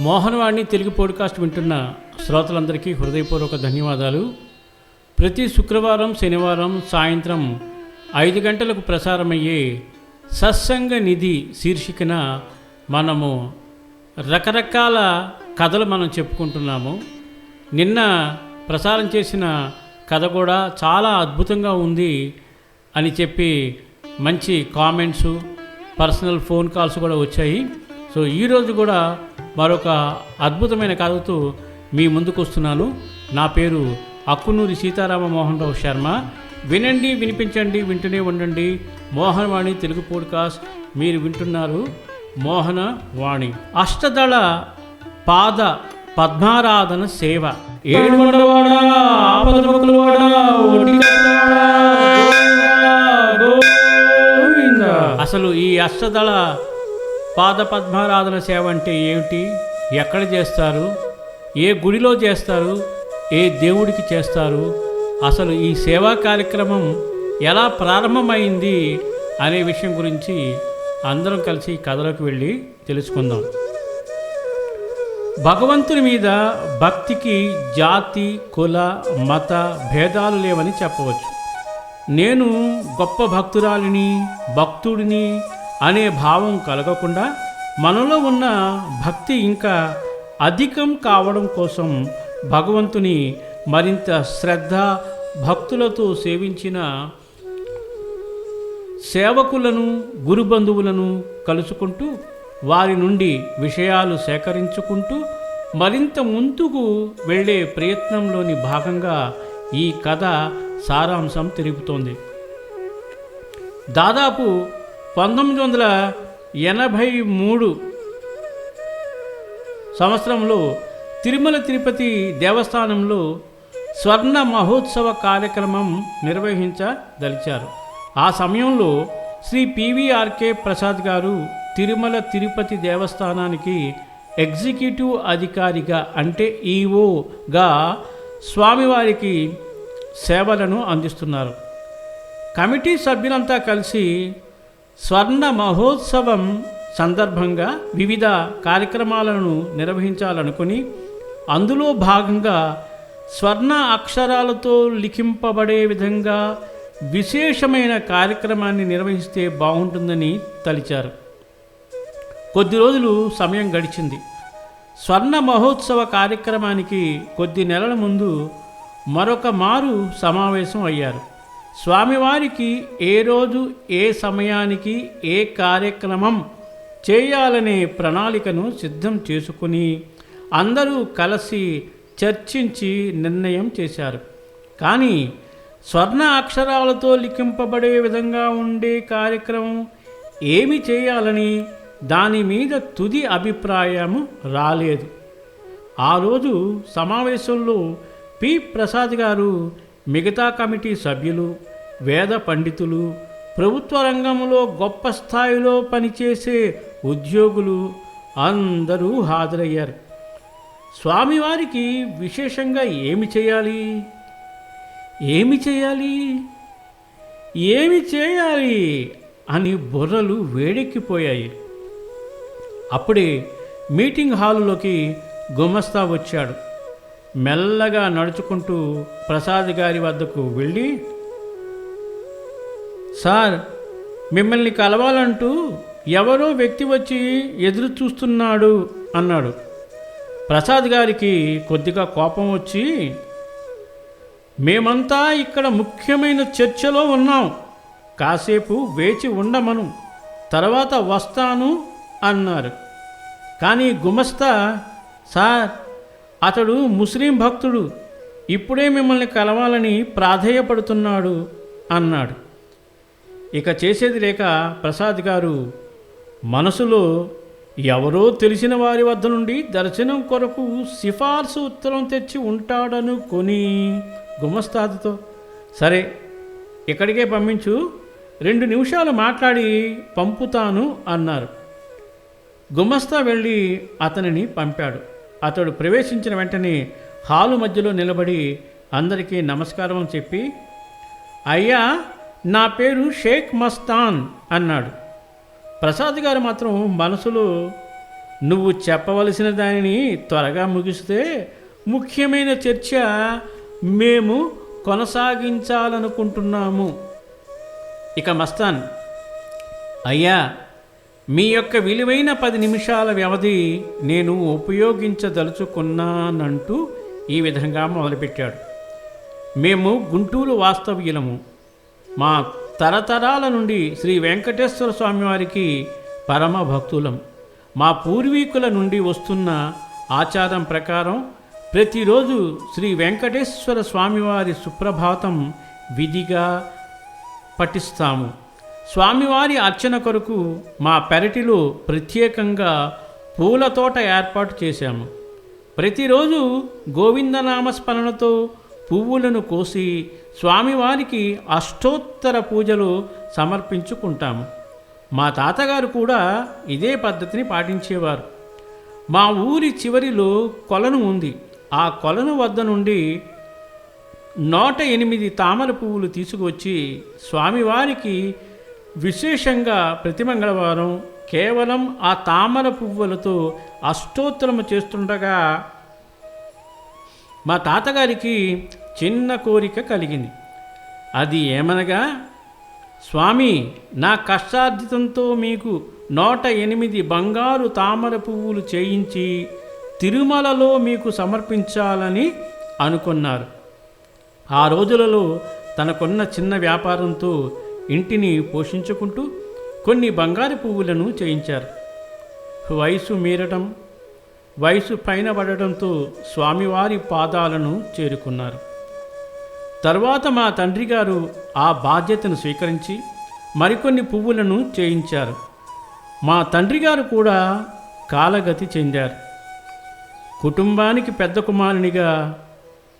Mohan Vani Telugu podcast వింటున్న శ్రోతలందరికీ హృదయపూర్వక ధన్యవాదాలు. ప్రతి శుక్రవారం శనివారం సాయంత్రం ఐదు గంటలకు ప్రసారమయ్యే సత్సంగ నిధి శీర్షికన మనము రకరకాల కథలు మనం చెప్పుకుంటున్నాము. నిన్న ప్రసారం చేసిన కథ కూడా చాలా అద్భుతంగా ఉంది అని చెప్పి మంచి కామెంట్స్ పర్సనల్ ఫోన్ కాల్స్ కూడా వచ్చాయి. సో ఈరోజు కూడా మరొక అద్భుతమైన కథతో మీ ముందుకు వస్తున్నాను. నా పేరు అక్కునూరి సీతారామ మోహన్ రావు శర్మ. వినండి వినిపించండి వింటూనే ఉండండి. మోహనవాణి తెలుగు పోడ్కాస్ట్. మీరు వింటున్నారు మోహన వాణి అష్టదళ పాద పద్మారాధన సేవ. ఏడుకొండలవాడా, అసలు ఈ అష్టదళ పాదపద్మారాధన సేవ అంటే ఏమిటి? ఎక్కడ చేస్తారు? ఏ గుడిలో చేస్తారు? ఏ దేవుడికి చేస్తారు? అసలు ఈ సేవా కార్యక్రమం ఎలా ప్రారంభమైంది అనే విషయం గురించి అందరం కలిసి కథలోకి వెళ్ళి తెలుసుకుందాం. భగవంతుని మీద భక్తికి జాతి కుల మత భేదాలు లేవని చెప్పవచ్చు. నేను గొప్ప భక్తురాలిని భక్తుడిని అనే భావం కలగకుండా మనలో ఉన్న భక్తి ఇంకా అధికం కావడం కోసం భగవంతుని మరింత శ్రద్ధ భక్తులతో సేవించిన సేవకులను గురుబంధువులను కలుసుకుంటూ వారి నుండి విషయాలు సేకరించుకుంటూ మరింత ముందుకు వెళ్ళే ప్రయత్నంలోని భాగంగా ఈ కథ సారాంశం తెలుపుతోంది. దాదాపు పంతొమ్మిది వందల ఎనభై మూడు సంవత్సరంలో తిరుమల తిరుపతి దేవస్థానంలో స్వర్ణ మహోత్సవ కార్యక్రమం నిర్వహించదలిచారు. ఆ సమయంలో శ్రీ పివిఆర్కే ప్రసాద్ గారు తిరుమల తిరుపతి దేవస్థానానికి ఎగ్జిక్యూటివ్ అధికారిగా అంటే ఈఓగా స్వామివారికి సేవలను అందిస్తున్నారు. కమిటీ సభ్యులంతా కలిసి స్వర్ణ మహోత్సవం సందర్భంగా వివిధ కార్యక్రమాలను నిర్వహించాలనుకుని అందులో భాగంగా స్వర్ణ అక్షరాలతో లిఖింపబడే విధంగా విశేషమైన కార్యక్రమాన్ని నిర్వహిస్తే బాగుంటుందని తలిచారు. కొద్ది రోజులు సమయం గడిచింది. స్వర్ణ మహోత్సవ కార్యక్రమానికి కొద్ది నెలల ముందు మరొక మారు సమావేశం అయ్యారు. స్వామివారికి ఏ రోజు ఏ సమయానికి ఏ కార్యక్రమం చేయాలనే ప్రణాళికను సిద్ధం చేసుకుని అందరూ కలిసి చర్చించి నిర్ణయం చేశారు. కానీ స్వర్ణ అక్షరాలతో లిఖింపబడే విధంగా ఉండే కార్యక్రమం ఏమి చేయాలని దాని మీద తుది అభిప్రాయం రాలేదు. ఆ రోజు సమావేశంలో పి. ప్రసాద్ గారు మిగతా కమిటీ సభ్యులు వేద పండితులు ప్రభుత్వ రంగంలో గొప్ప స్థాయిలో పనిచేసే ఉద్యోగులు అందరూ హాజరయ్యారు. స్వామివారికి విశేషంగా ఏమి చేయాలి? ఏమి చేయాలి? ఏమి చేయాలి అని బుర్రలు వేడెక్కిపోయాయి. అప్పుడే మీటింగ్ హాలులోకి గుమస్తా వచ్చాడు. మెల్లగా నడుచుకుంటూ ప్రసాద్ గారి వద్దకు వెళ్ళి సార్ మిమ్మల్ని కలవాలంటూ ఎవరో వ్యక్తి వచ్చి ఎదురు చూస్తున్నాడు అన్నాడు. ప్రసాద్ గారికి కొద్దిగా కోపం వచ్చి మేమంతా ఇక్కడ ముఖ్యమైన చర్చలో ఉన్నాం. కాసేపు వేచి ఉండమను. తర్వాత వస్తాను అన్నారు. కానీ గుమస్తా సార్ అతడు ముస్లిం భక్తుడు. ఇప్పుడే మిమ్మల్ని కలవాలని ప్రాధేయపడుతున్నాడు అన్నాడు. ఇక చేసేది లేక ప్రసాద్ గారు మనసులో ఎవరో తెలిసిన వారి వద్ద నుండి దర్శనం కొరకు సిఫార్సు ఉత్తరం తెచ్చి ఉంటాడనుకొని గుమస్తాదుతో. సరే ఇక్కడికే పంపించు. రెండు నిమిషాలు మాట్లాడి పంపుతాను అన్నారు. గుమస్తా వెళ్ళి అతనిని పంపాడు. అతడు ప్రవేశించిన వెంటనే హాలు మధ్యలో నిలబడి అందరికీ నమస్కారం చెప్పి అయ్యా నా పేరు షేక్ మస్తాన్ అన్నాడు. ప్రసాద్ గారు మాత్రం మనసులో నువ్వు చెప్పవలసిన దానిని త్వరగా ముగిస్తే ముఖ్యమైన చర్చ మేము కొనసాగించాలనుకుంటున్నాము. ఇక మస్తాన్ అయ్యా మీ యొక్క విలువైన పది నిమిషాల వ్యవధి నేను ఉపయోగించదలుచుకున్నానంటూ ఈ విధంగా మొదలుపెట్టాడు. మేము గుంటూరు వాస్తవ్యులము. మా తరతరాల నుండి శ్రీ వెంకటేశ్వర స్వామివారికి పరమ భక్తులం. మా పూర్వీకుల నుండి వస్తున్న ఆచారం ప్రకారం ప్రతిరోజు శ్రీ వెంకటేశ్వర స్వామివారి సుప్రభాతం విధిగా పఠిస్తాము. స్వామివారి అర్చన కొరకు మా పెరటిలో ప్రత్యేకంగా పూల తోట ఏర్పాటు చేశాము. ప్రతిరోజు గోవిందనామస్మరణతో పువ్వులను కోసి స్వామివారికి అష్టోత్తర పూజలు సమర్పించుకుంటాము. మా తాతగారు కూడా ఇదే పద్ధతిని పాటించేవారు. మా ఊరి చివరిలో కొలను ఉంది. ఆ కొలను వద్ద నుండి నూట ఎనిమిది తామర పువ్వులు తీసుకువచ్చి స్వామివారికి విశేషంగా ప్రతి మంగళవారం కేవలం ఆ తామర పువ్వులతో అష్టోత్తరము చేస్తుండగా మా తాతగారికి చిన్న కోరిక కలిగింది. అది ఏమనగా స్వామి నా కష్టార్జితంతో మీకు నూట ఎనిమిది బంగారు తామర పువ్వులు చేయించి తిరుమలలో మీకు సమర్పించాలని అనుకున్నారు. ఆ రోజులలో తనకున్న చిన్న వ్యాపారంతో ఇంటిని పోషించుకుంటూ కొన్ని బంగారు పువ్వులను చేయించారు. వయసు మీరటం వయసు పైన పడటంతో స్వామివారి పాదాలను చేరుకున్నారు. తర్వాత మా తండ్రి గారు ఆ బాధ్యతను స్వీకరించి మరికొన్ని పువ్వులను చేయించారు. మా తండ్రి గారు కూడా కాలగతి చెందారు. కుటుంబానికి పెద్ద కుమారునిగా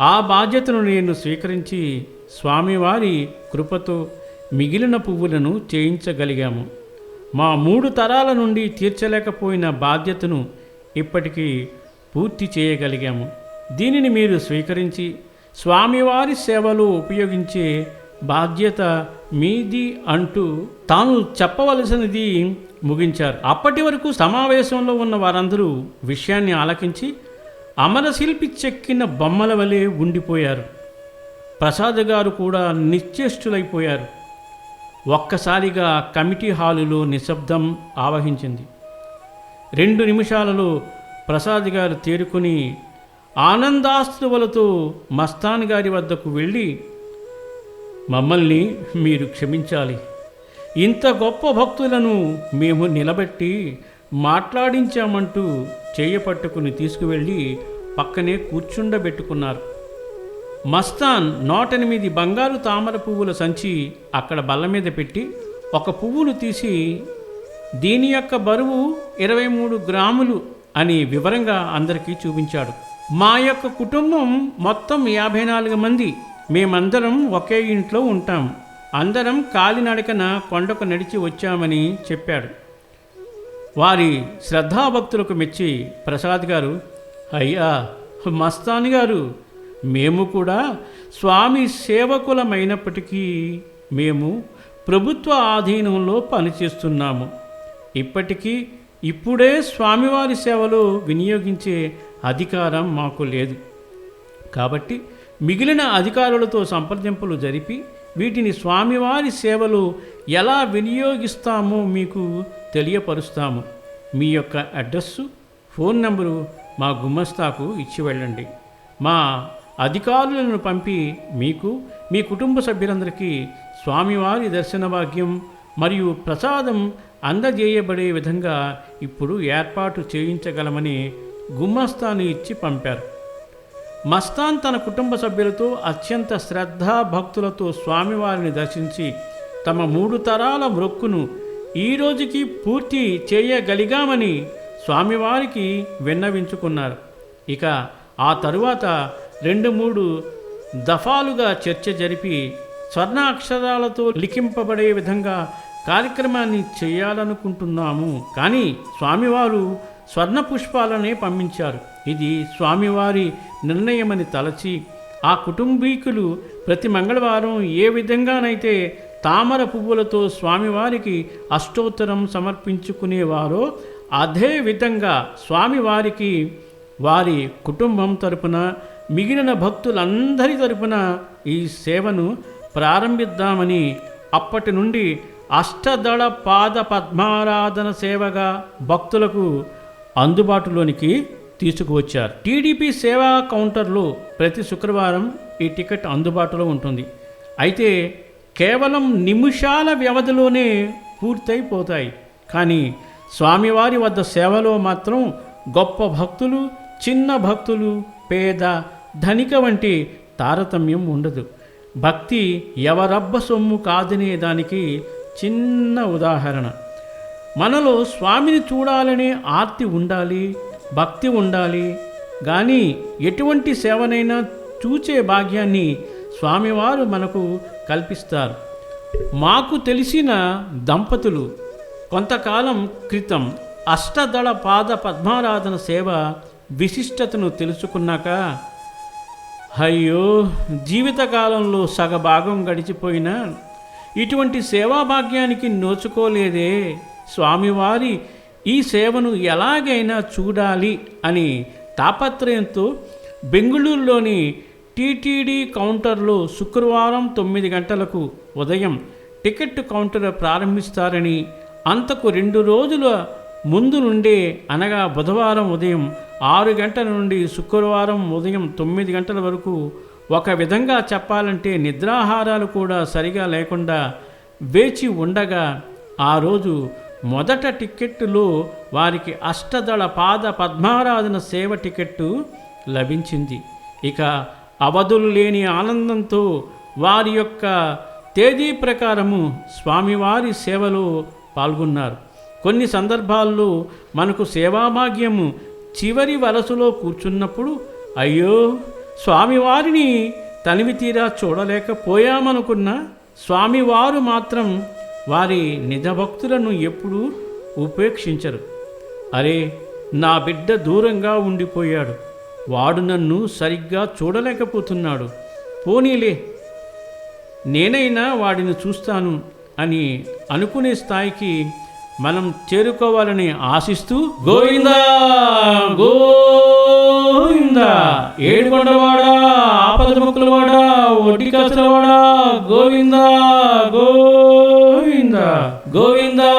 ఆ బాధ్యతను నేను స్వీకరించి స్వామివారి కృపతో మిగిలిన పువ్వులను చేయించగలిగాము. మా మూడు తరాల నుండి తీర్చలేకపోయిన బాధ్యతను ఇప్పటికీ పూర్తి చేయగలిగాము. దీనిని మీరు స్వీకరించి స్వామివారి సేవలో ఉపయోగించే బాధ్యత మీది అంటూ తాను చెప్పవలసినది ముగించారు. అప్పటి వరకు సమావేశంలో ఉన్న వారందరూ విషయాన్ని ఆలకించి అమరశిల్పి చెక్కిన బొమ్మల వలె ఉండిపోయారు. ప్రసాద్ గారు కూడా నిశ్చేష్టులైపోయారు. ఒక్కసారిగా కమిటీ హాలులో నిశ్శబ్దం ఆవహించింది. రెండు నిమిషాలలో ప్రసాద్ గారు తేరుకుని ఆనందాస్తువులతో మస్తాన్ గారి వద్దకు వెళ్ళి మమ్మల్ని మీరు క్షమించాలి. ఇంత గొప్ప భక్తులను మేము నిలబెట్టి మాట్లాడించామంటూ చేయపట్టుకుని తీసుకువెళ్ళి పక్కనే కూర్చుండబెట్టుకున్నారు. మస్తాన్ నూటెనిమిది బంగారు తామర పువ్వుల సంచి అక్కడ బల్ల మీద పెట్టి ఒక పువ్వును తీసి దీని యొక్క బరువు ఇరవై మూడు గ్రాములు అని వివరంగా అందరికీ చూపించాడు. మా యొక్క కుటుంబం మొత్తం యాభై నాలుగు మంది. మేమందరం ఒకే ఇంట్లో ఉంటాం. అందరం కాలినడకన కొండకు నడిచి వచ్చామని చెప్పాడు. వారి శ్రద్ధాభక్తులకు మెచ్చి ప్రసాద్ గారు అయ్యా మస్తాన్ గారు మేము కూడా స్వామి సేవకులమైనప్పటికీ మేము ప్రభుత్వ ఆధీనంలో పనిచేస్తున్నాము. ఇప్పటికీ ఇప్పుడే స్వామివారి సేవలో వినియోగించే అధికారం మాకు లేదు. కాబట్టి మిగిలిన అధికారులతో సంప్రదింపులు జరిపి వీటిని స్వామివారి సేవలు ఎలా వినియోగిస్తామో మీకు తెలియపరుస్తాము. మీ యొక్క అడ్రస్సు ఫోన్ నెంబరు మా గుమ్మస్తాకు ఇచ్చి వెళ్ళండి. మా అధికారులను పంపి మీకు మీ కుటుంబ సభ్యులందరికీ స్వామివారి దర్శన భాగ్యం మరియు ప్రసాదం అందజేయబడే విధంగా ఇప్పుడు ఏర్పాటు చేయించగలమని గుమ్మస్తాను ఇచ్చి పంపారు. మస్తాన్ తన కుటుంబ సభ్యులతో అత్యంత శ్రద్ధా భక్తులతో స్వామివారిని దర్శించి తమ మూడు తరాల మొక్కును ఈ రోజుకి పూర్తి చేయగలిగామని స్వామివారికి విన్నవించుకున్నారు. ఇక ఆ తరువాత రెండు మూడు దఫాలుగా చర్చ జరిపి స్వర్ణ అక్షరాలతో లిఖింపబడే విధంగా కార్యక్రమాన్ని చేయాలనుకుంటున్నాము. కానీ స్వామివారు స్వర్ణ పుష్పాలనే పంపించారు. ఇది స్వామివారి నిర్ణయమని తలచి ఆ కుటుంబీకులు ప్రతి మంగళవారం ఏ విధంగానైతే తామర పువ్వులతో స్వామివారికి అష్టోత్తరం సమర్పించుకునేవారో అదే విధంగా స్వామివారికి వారి కుటుంబం తరపున మిగిలిన భక్తులందరి తరపున ఈ సేవను ప్రారంభిద్దామని అప్పటి నుండి అష్టదళ పాద పద్మారాధన సేవగా భక్తులకు అందుబాటులోనికి తీసుకువచ్చారు. టీడీపీ సేవా కౌంటర్లో ప్రతి శుక్రవారం ఈ టికెట్ అందుబాటులో ఉంటుంది. అయితే కేవలం నిమిషాల వ్యవధిలోనే పూర్తయిపోతాయి. కానీ స్వామివారి వద్ద సేవలో మాత్రం గొప్ప భక్తులు చిన్న భక్తులు పేద ధనిక వంటి తారతమ్యం ఉండదు. భక్తి ఎవరబ్బ సొమ్ము కాదనే దానికి చిన్న ఉదాహరణ. మనలో స్వామిని చూడాలనే ఆర్తి ఉండాలి భక్తి ఉండాలి కానీ ఎటువంటి సేవనైనా చూచే భాగ్యాన్ని స్వామివారు మనకు కల్పిస్తారు. మాకు తెలిసిన దంపతులు కొంతకాలం క్రితం అష్టదళ పాద పద్మారాధన సేవ విశిష్టతను తెలుసుకున్నాక అయ్యో జీవితకాలంలో సగభాగం గడిచిపోయినా ఇటువంటి సేవాభాగ్యానికి నోచుకోలేదే. స్వామివారి ఈ సేవను ఎలాగైనా చూడాలి అని తాపత్రయంతో బెంగళూరులోని టీటీడీ కౌంటర్లో శుక్రవారం తొమ్మిది గంటలకు ఉదయం టికెట్ కౌంటర్ ప్రారంభిస్తారని అంతకు రెండు రోజుల ముందు నుండే అనగా బుధవారం ఉదయం ఆరు గంటల నుండి శుక్రవారం ఉదయం తొమ్మిది గంటల వరకు ఒక విధంగా చెప్పాలంటే నిద్రాహారాలు కూడా సరిగా లేకుండా వేచి ఉండగా ఆ రోజు మొదట టిక్కెట్టులో వారికి అష్టదళ పాద పద్మారాధన సేవ టికెట్టు లభించింది. ఇక అవధులు లేని ఆనందంతో వారి యొక్క తేదీ ప్రకారము స్వామివారి సేవలో పాల్గొన్నారు. కొన్ని సందర్భాల్లో మనకు సేవాభాగ్యము చివరి వలసలో కూర్చున్నప్పుడు అయ్యో స్వామివారిని తనివి తీరా చూడలేకపోయామనుకున్న స్వామివారు మాత్రం వారి నిజభక్తులను ఎప్పుడూ ఉపేక్షించరు. అరే నా బిడ్డ దూరంగా ఉండిపోయాడు. వాడు నన్ను సరిగ్గా చూడలేకపోతున్నాడు. పోనీలే నేనైనా వాడిని చూస్తాను అని అనుకునే స్థాయికి మనం చేరుకోవాలని ఆశిస్తూ గోవిందా గోవిందా ఏడుకొండవాడా ఆపద ముక్కులవాడా ఒడ్డి కసలవాడా గోవిందా గోవిందా గోవిందా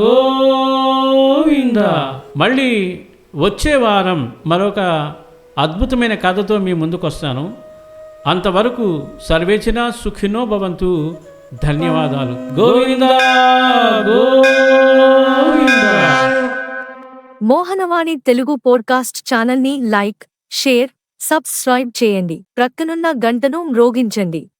గోవిందా. మళ్ళీ వచ్చే వారం మరొక అద్భుతమైన కథతో మీ ముందుకు వస్తాను అంతవరకు సర్వేచన సుఖినో భవంతు. ధన్యవాదాలు. గోవిందా గోవిందా. మోహనవాణి తెలుగు పోడ్కాస్ట్ ఛానల్ని లైక్ షేర్ సబ్స్క్రైబ్ చేయండి. ప్రక్కనున్న గంటను మ్రోగించండి.